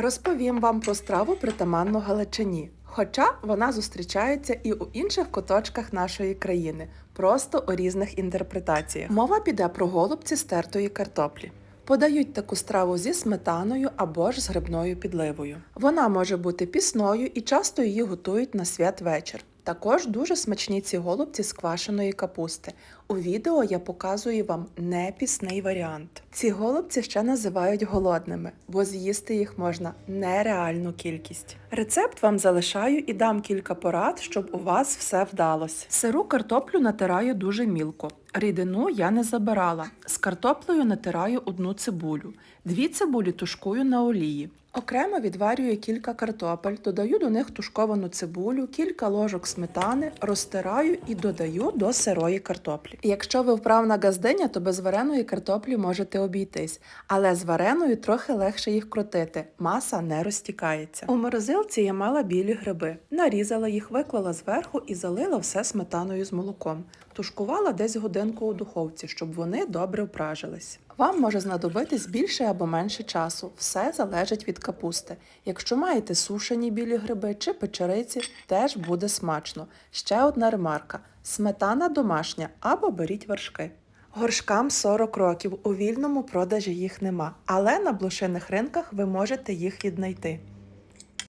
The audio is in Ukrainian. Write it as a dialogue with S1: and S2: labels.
S1: Розповім вам про страву притаманну Галичині. Хоча вона зустрічається і у інших куточках нашої країни, просто у різних інтерпретаціях. Мова піде про голубці стертої картоплі. Подають таку страву зі сметаною або ж з грибною підливою. Вона може бути пісною і часто її готують на святвечір. Також дуже смачні ці голубці з квашеної капусти. У відео я показую вам непісний варіант. Ці голубці ще називають голодними, бо з'їсти їх можна нереальну кількість. Рецепт вам залишаю і дам кілька порад, щоб у вас все вдалося. Сиру картоплю натираю дуже мілко. Рідину я не забирала. З картоплею натираю одну цибулю. Дві цибулі тушкую на олії. Окремо відварюю кілька картопель, додаю до них тушковану цибулю, кілька ложок сметани, розтираю і додаю до сирої картоплі. Якщо ви вправна газдиня, то без вареної картоплі можете обійтись, але з вареною трохи легше їх крутити, маса не розтікається. У морозилці я мала білі гриби, нарізала їх, виклала зверху і залила все сметаною з молоком. Тушкувала десь годинку у духовці, щоб вони добре впражились. Вам може знадобитись більше або менше часу. Все залежить від капусти. Якщо маєте сушені білі гриби чи печериці, теж буде смачно. Ще одна ремарка: сметана домашня або беріть вершки. Горшкам 40 років, у вільному продажі їх нема, але на блошиних ринках ви можете їх віднайти.